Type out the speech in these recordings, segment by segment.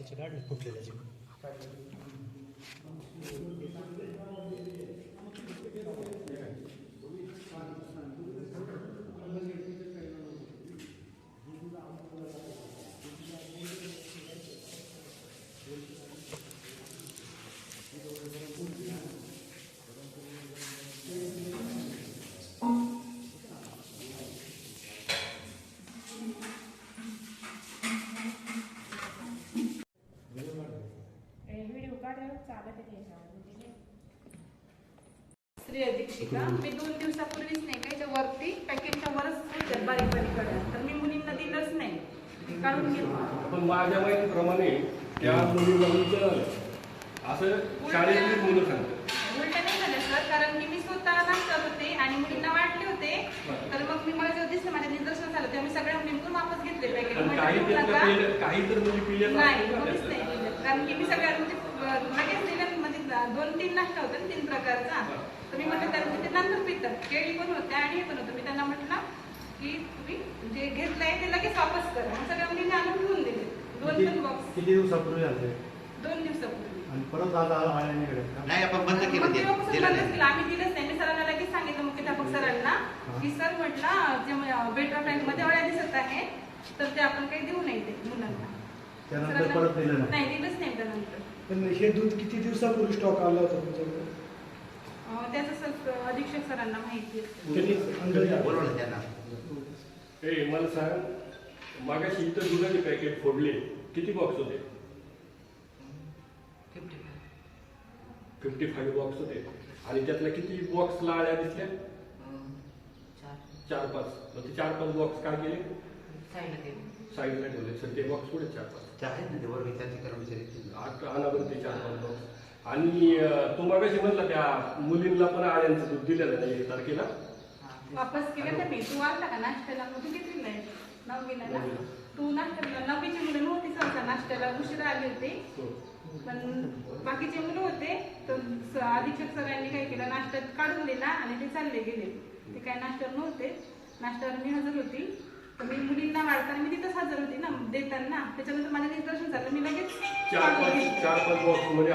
त्याची गाडी फुटलेल्याचे व्हिडिओ काढायला चालत आहे त्याच्यावर. मी दोन दिवसापूर्वीच नाही का वरती पॅकेटच्या वरच होत्या बारीक बारीक तर मी मुलींना दिलंच नाही. काढून घेतलं. पण माझ्या माहितीप्रमाणे त्या मुलीला विचारलं. असं शाळेतली मुलं सांगतात. उलट नाही झालं सर कारण की मी स्वतः नाश्तात होते आणि मुलींना वाटले होते. तर मग मी मला जेव्हा दिसलं माझ्या निदर्शन झालं तेव्हा मी सगळ्या मुलींकडून वापस घेतले पॅकेट. काही तर मुली पिल्या नाही. कारण की मी सगळ्या म्हणजे लगेच दिलं म्हणजे दोन तीन नाश्ता होता तीन प्रकारचा. मी म्हटलं त्यांना ते नंतर पितात केळी पण होत्या आणि हे पण होतं. मी त्यांना म्हटलं की तुम्ही जे घेतलंय ते लगेच वापस करा. मग सगळ्या मुलींनी आणून घेऊन दिले. दोन दोन बॉक्स किती दिवसापूर्वी झाले दोन दिवसापूर्वी. आणि परत आज आळ्याकडे नाही आपण बंद केलं मग ते तेव्हापासून दिलं बंदच नाही. केलं. आम्ही दिलंच नाही. मी सरांना लगेच सांगितलं. मुख्याध्यापक सरांना की सर म्हटलं जे बेटरमध्ये अळ्या दिसत आहे तर ते आपण काही देऊ नाही ते मुलांना. त्यानंतर परत दिलं नाही. नाही दिलंच नाही त्यानंतर. पण हे दूध किती दिवसापूर्वी स्टॉक आला होता तुमच्याकडे? त्याचं सर अधीक्षक सरांना माहिती बोलव ना त्यांना. ए मला सांग मागाशी इथं दुधाचे पॅकेट फोडले. किती बॉक्स होते? फिफ्टी फाईव्ह बॉक्स होते. आणि त्यातल्या किती बॉक्स लाळ्या दिसल्या? चार पाच. मग ते चार पाच बॉक्स काय केले? साईडला ठेवले. सर ते बॉक्स कुठे चार पाच. ते आहेत ना ते वर विचारचे कर्मचारी. आठ अनावर ते चार पाच बॉक्स आणि अं, तू मागाशी म्हणला त्या मुलींना पण आळ्यांचं दूध दिलेलं नाही एक तारखेला. वापस केलं तर मी तू आलता का? नाश्त्याला मग तू किती नाही. नववीला ना. तू नाश्त्याला नववीची मुलं नव्हती सहसा नाश्त्याला. उशिरा आली होती. हो. पण बाकीचे मुलं होते. तर स- अधीक्षक सरांनी काय केलं? नाश्त्यात काढून दिला आणि ते चालले गेले. ते काय नाश्त्यावर नव्हते. नाश्त्यावर मी हजर होती. मी मुलींना वाढताना मी तिथंच हजर होती ना देताना. त्याच्यानंतर माझं निदर्शन झालं मी लगेच चार पाच. चार पाच बॉक्समध्ये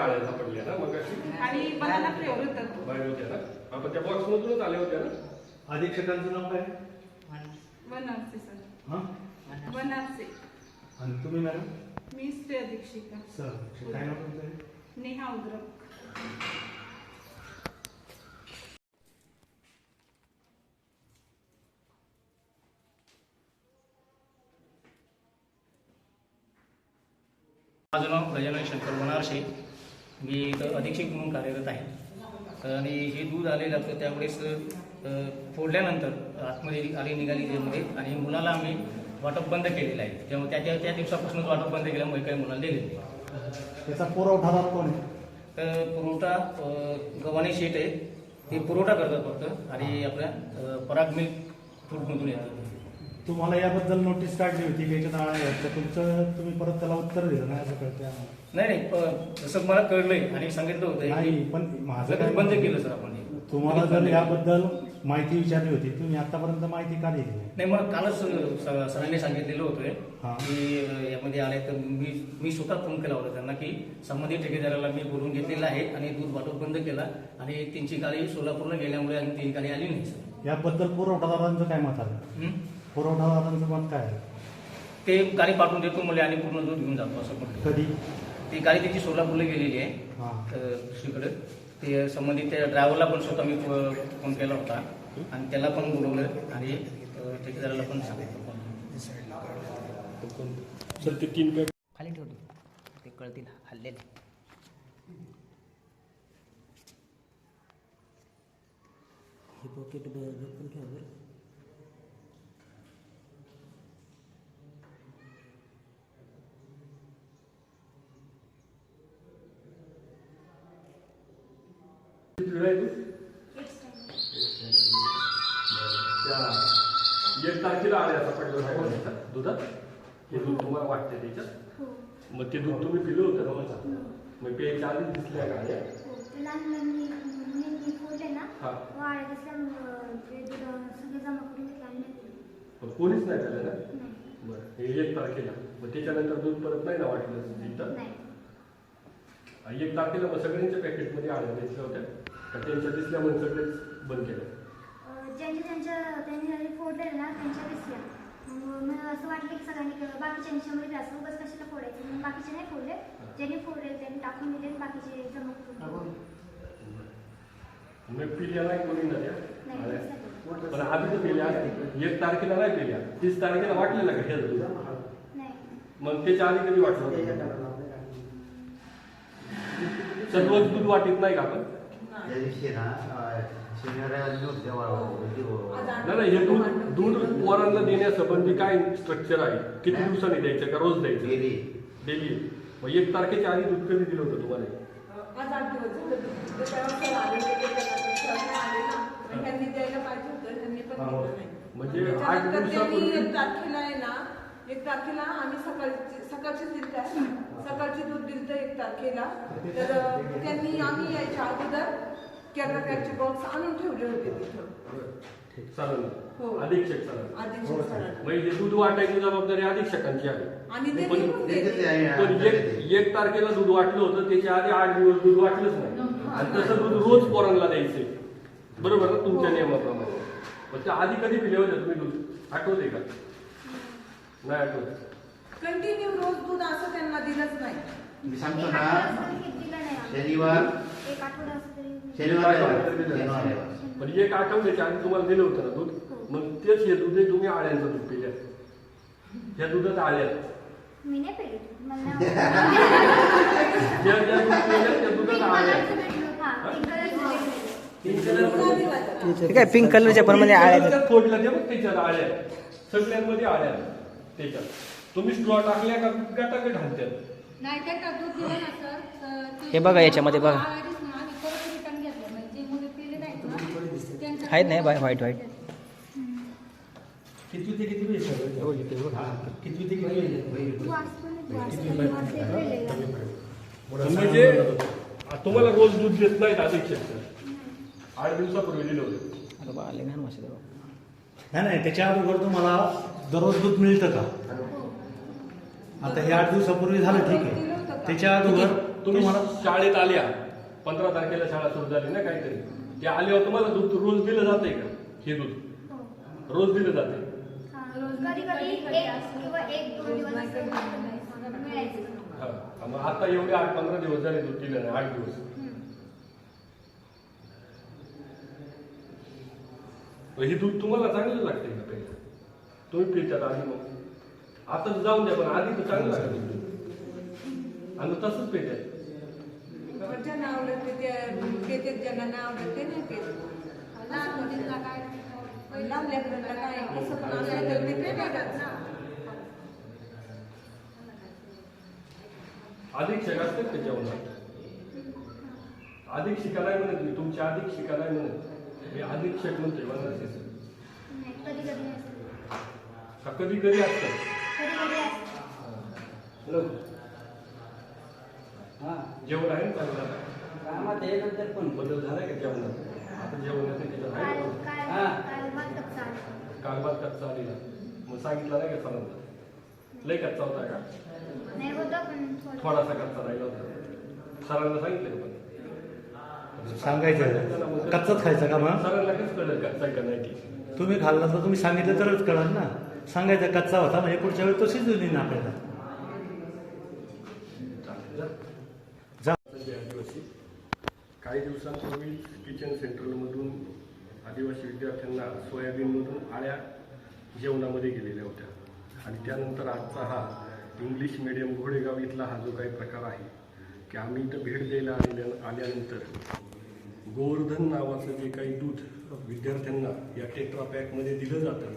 ना मगाशी. आणि बनाना फ्लेवर होता बाहेर होत्या ना? आपण त्या बॉक्स मधूनच आल्या होत्या ना? अधीक्षकांचं नाव काय? बनारसी सर. हां? बनारसी आणि तुम्ही मॅडम? मी श्रेय दीक्षिका सर काय नाव तुमचं? नेहा उद्रक. माझं नाव गजानन शंकर वनारशे मी इथं अधीक्षक म्हणून कार्यरत आहे. आणि हे दूध आलेलं होतं त्यावेळेस फोडल्यानंतर आतमध्ये आली निघाली त्यामध्ये आणि मुलाला आम्ही वाटप बंद केलेलं आहे. त्यामुळे त्याच्या त्या दिवसापासूनच वाटप बंद केल्यामुळे काही मुलाला दिले नाही. त्याचा पुरवठादार कोण आहे? तर पुरवठा गव्हाणे शेट आहे. ते पुरवठा करतात फक्त. आणि आपल्या पराग मिल्क फूडमधून येतात. तुम्हाला याबद्दल नोटीस काढली होती की याच्यात आहेत तर तुमचं तुम्ही परत त्याला उत्तर दिलं नाही असं कळतंय आम्हाला. नाही नाही प- जसं मला कळलंय आणि सांगितलं होतं नाही पण माझं लगेच काय बंद केलं सर आपण हे. तुम्हाला जर. याबद्दल माहिती विचारली होती तुम्ही आतापर्यंत माहिती का दिली नाही नाही मला कालच सरांनी सांगितलेलं हा. होतं की अ, यामध्ये आले तर मी मी स्वतः फोन केला होता त्यांना की संबंधित ठेकेदाराला मी बोलून घेतलेलं आहे आणि दूध वाटप बंद केला आणि त्यांची गाडी सोलापूरला गेल्यामुळे आणि ती गाडी आली नाही सर याबद्दल पुरवठादारांचं काय मत आलं हं? पुरवठादारांचं मत काय आहे? ते गाडी पाठवून देतो म्हणजे आणि पूर्ण दूध घेऊन जातो असं म्हटलं. कधी? ती गाडी त्याची सोलापूरला गेलेली आहे. हां. दुसरीकडे. ते संबंधित त्या ड्रायव्हरला पण स्वतः मी फ- फोन केला होता. आणि त्याला पण बोलवलं. आणि अ, ठेकेदाराला पण सांगितलं. सर ते तीन पॅक खाली ठेवतो ते कळतील. हल्लेले हे पॉकेट पण ठेवा बरं. त्या एक तारखेला आल्या सापडलं आहे का त्याच्यात दुधात? हे दूध तुम्हाला वाटते त्याच्यात? मग ते दूध तुम्ही पिलं होतं ना मग प्यायच्या आधी दिसल्या का ना हा. कोणीच नाही झालं ना? बरं हे एक तारखेला. मग त्याच्यानंतर दूध परत नाही ना वाटलं तिथं? एक तारखेला मग सगळ्यांच्या पॅकेटमध्ये आळ्या द्यायच्या होत्या का त्यांच्या दिसल्या म्हणून सगळेच बंद केलं. अं, ज्यांच्या ज्यांच्या त्यांनी फोडले ना त्यांच्या दिसल्या. मग मला असं वाटलं की सगळ्यांनी केलं. बाकीच्यांच्यामध्ये बी असं उगाच कशाला फोडायचं? मग बाकीचे नाही फोडले. ज्यांनी फोडले त्यांनी टाकून दिले आणि बाकीचे जमा करून मग पिल्या नाही कोणी ना त्या नाही. पण आधी तर पिल्या. एक तारखेला नाही पिल्या. तीस तारखेला वाटलेलं का हे नाही. मग त्याच्या आधी कधी वाटलं? होतं? सर्वच दूध वाटीत नाही का आपण? त्या दिवशी ना शनिवारी दूध देवा नाही नाही हे दूध दूध पोरांना देण्यासंबंधी काय स्ट्रक्चर आहे? किती दिवसांनी द्यायचं का रोज द्यायचं? डेली. डेली. मग एक तारखेच्या आधी दूध कधी दिलं होतं तुम्हाला? हा. म्हणजे आठ दिवसापूर्वी तारखेला आहे ना एक तारखेला आम्ही सकाळची सकाळची दिलत आहे. सकाळची दूध दिलत एक तारखेला. तर त्यांनी आम्ही यायच्या अगोदर कॅमेरा पॅकचे बॉक्स आणून ठेवले होते तिथं. चालेल. हो. अधीक्षक चालेल. अधीक्षक हे दूध वाटायची जबाबदारी अधीक्षकांची आहे. आणि ते निघून गेले. एक एक तारखेला दूध वाटलं होतं त्याच्या आधी आठ दिवस दूध वाटलंच नाही. आणि तसं दूध रोज पोरांना द्यायचंय बरोबर ना तुमच्या हो. नियमाप्रमाणे. त्या आधी कधी पिले होते तुम्ही दूध? आठवते का? नाही आठवत कंटिन्यू रोज दूध असं त्यांना दिलंच नाही. मी सांगतो ना. शनिवार एक आठवडा असं तरी शनिवार शनिवार रविवार. पण एक आठवड्याच्या आधी तुम्हाला दिलं होतं ना दूध. मग तेच हे दूध आहे तुम्ही आळ्यांचं दूध पिल्या. ह्या दुधात आळ्या. आहेत. मी नाही पेली. मला नाही आवडत. ज्या ज्या दूध पिल्या त्या दुधात आळ्या. दिलं त्याला. काय पिंक कलरच्या पण मध्ये आळ्या फोडलं ते बघ त्याच्यात आळ्या. सगळ्यांमध्ये आळ्या. त्याच्यात तुम्ही स्ट्रॉ टाकल्या का गटागट नाही काय का दूध दिलं ना सर तर ते हे बघा याच्यामध्ये बघा. आवाजच ना, आम्ही परत रिटर्न घेतलं. म्हणजे जे मुलं पिले नाहीत ना त्यांचं- आहेत नाही बाय व्हाईट व्हाईट ते वेगवेगळे. म्हणजे तुम्हाला रोज दूध देत नाहीत अधीक्षक आठ दिवसापूर्वी दिलं होतं. आता बा आले नाही मासे नाही नाही त्याच्या अगोदर तुम्हाला दररोज दूध मिळतं का? आता हे आठ दिवसापूर्वी झालं ठीक आहे. त्याच्या अगोदर तुम्ही तुम्हाला शाळेत आल्या. पंधरा तारखेला शाळा सुरू झाली ना काहीतरी. ते आल्यावर तुम्हाला दूध रोज दिलं जाते का? हे दूध. रोज दिलं जाते हा, कधी कधी एक किंवा एक दोन दिवस असं मिळायचं. हा. मग आता एवढे आठ पंधरा दिवस झाले दूध दिलं नाही आठ दिवस. मग हे दूध तुम्हाला चांगलं लागते का? पहिलं तुम्ही पितात आधी मग आता तर जाऊन द्या पण आधी तर चांगलं लागतं. आणि तसंच पितात पण ज्यांना आवडत ते पितात ज्यांना नाही ते लहान मुलींना काय लहान लेकरांना काय कसं पण असलं तर पितातच ना। अधीक्षक असतात का जेवणात अधीक्षिका नाही। म्हणत मी तुमच्या अधीक्षिका नाही म्हणत मी अधीक्षक म्हणतोय. का कधी कधी असतात कधी कधी असतं. हॅलो. जेवण आहे ना चांगलं? पण. बदल झालाय का जेवणात? आता जेवणाचं त्याच्यात आहे काल ना? काल काल भात कच्चा आलेला. मग सांगितलं नाही का सरांना? लय कच्चा होता का? नाही होतं पण थोडं थोडासा कच्चा राहिला होता. सरांना सांगितलं का पण सांगायचं कच्चाच खायचं का मग? सरांना कसं कळलं कच्चा का नाही ते? तुम्ही खाल्ला तर तुम्ही सांगितलं तरच कळलं ना. सांगायचं कच्चा होता म्हणजे पुढच्या वेळी तो शिजून येईल आपल्याला. जा. आदिवासी काही दिवसांपूर्वी किचन सेंट्रलमधून आदिवासी विद्यार्थ्यांना सोयाबीनमधून आळ्या जेवणामध्ये गेलेल्या होत्या. आणि त्यानंतर आजचा हा इंग्लिश मिडियम घोडेगाव इथला हा जो काही प्रकार आहे की आम्ही इथं भेट द्यायला आलेल्या आल्यानंतर गोवर्धन नावाचं जे काही दूध विद्यार्थ्यांना या टेट्रा पॅकमध्ये दिलं जातं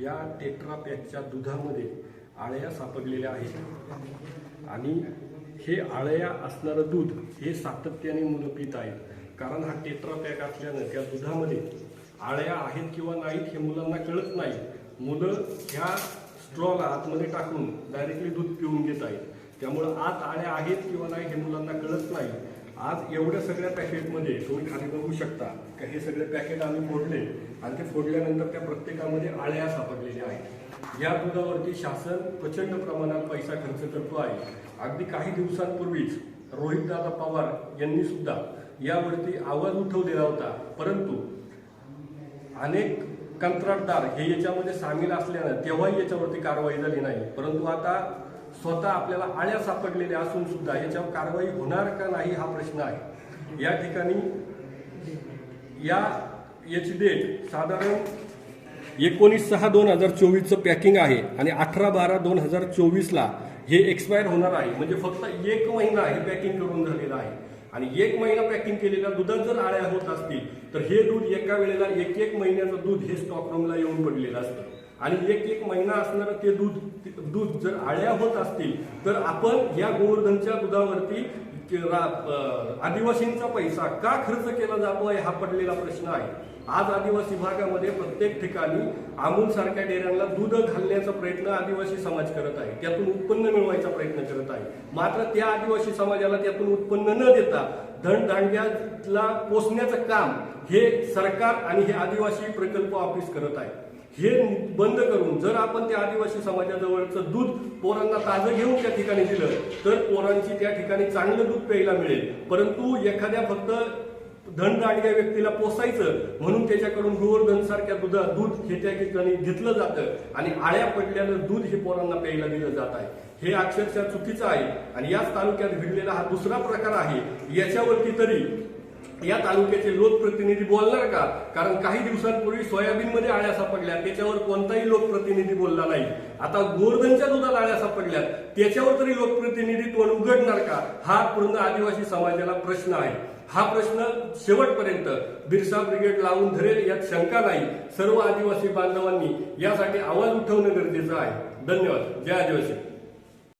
या टेट्रा पॅकच्या दुधामध्ये आळ्या सापडलेल्या आहेत. आणि हे आळ्या असणारं दूध हे सातत्याने मुलं पित आहेत. कारण हा टेट्रा पॅक असल्यानं त्या दुधामध्ये आळ्या आहेत किंवा नाहीत हे मुलांना कळत नाही. मुलं ह्या स्ट्रॉला आतमध्ये टाकून डायरेक्टली दूध पिऊन घेत आहेत. त्यामुळं आत आळ्या आहेत किंवा नाही हे मुलांना कळत नाही. आज एवढ्या सगळ्या पॅकेटमध्ये तुम्ही खाली बघू शकता का हे सगळे पॅकेट आम्ही फोडले आणि ते फोडल्यानंतर त्या प्रत्येकामध्ये आळ्या सापडलेल्या आहेत. या दुधावरती शासन प्रचंड प्रमाणात पैसा खर्च करतो आहे. अगदी काही दिवसांपूर्वीच रोहितदादा पवार यांनी सुद्धा यावरती आवाज उठवलेला होता. परंतु अनेक कंत्राटदार हे याच्यामध्ये सामील असल्यानं तेव्हाही याच्यावरती कारवाई झाली नाही. परंतु आता स्वतः आपल्याला आळ्या सापडलेल्या असून सुद्धा याच्यावर कारवाई होणार का नाही हा प्रश्न आहे. या ठिकाणी या याची डेट साधारण एकोणीस सहा दोन हजार चोवीसचं पॅकिंग आहे आणि अठरा बारा दोन हजार चोवीसला हे एक्सपायर होणार आहे. म्हणजे फक्त एक महिना हे पॅकिंग करून झालेलं आहे. आणि एक महिना पॅकिंग केलेल्या दुधात जर आळ्या होत असतील तर हे दूध एका वेळेला एक एक महिन्याचं दूध हे स्टॉक रूमला येऊन पडलेलं असतं. आणि एक एक महिना असणारं ते दूध दूध जर आळ्या होत असतील तर आपण या गोवर्धनच्या दुधावरती आदिवासींचा पैसा का खर्च केला जातोय हा पडलेला प्रश्न आहे. आज आदिवासी भागामध्ये प्रत्येक ठिकाणी आमूल सारख्या डेऱ्यांना दूध घालण्याचा प्रयत्न आदिवासी समाज करत आहे. त्यातून उत्पन्न मिळवायचा प्रयत्न करत आहे. मात्र त्या आदिवासी समाजाला त्यातून उत्पन्न न देता धन पोसण्याचं पोचण्याचं काम हे सरकार आणि हे आदिवासी प्रकल्प ऑफिस करत आहे. हे बंद करून जर आपण त्या आदिवासी समाजाजवळचं दूध पोरांना ताजं घेऊन त्या ठिकाणी दिलं तर पोरांची त्या ठिकाणी चांगलं दूध प्यायला मिळेल. परंतु एखाद्या फक्त धनदांडग्या व्यक्तीला पोसायचं म्हणून त्याच्याकडून गोवर्धन सारख्या दुधा दूध हे त्या ठिकाणी घेतलं जातं आणि आळ्या पडल्यानं दूध हे पोरांना प्यायला दिलं जात आहे. हे अक्षरशः चुकीचं आहे आणि याच तालुक्यात घडलेला हा दुसरा प्रकार आहे. याच्यावरती तरी या तालुक्याचे लोकप्रतिनिधी बोलणार का? कारण काही दिवसांपूर्वी सोयाबीनमध्ये आळ्या सापडल्या त्याच्यावर कोणताही लोकप्रतिनिधी बोलला नाही. आता गोरधनच्या दुधात आळ्या सापडल्यात त्याच्यावर तरी लोकप्रतिनिधी तोंड उघडणार का? हा पूर्ण आदिवासी समाजाला प्रश्न आहे. हा प्रश्न शेवटपर्यंत बिरसा ब्रिगेड लावून धरेल यात शंका नाही. सर्व आदिवासी बांधवांनी यासाठी आवाज उठवणं गरजेचं आहे. धन्यवाद. जय आदिवासी.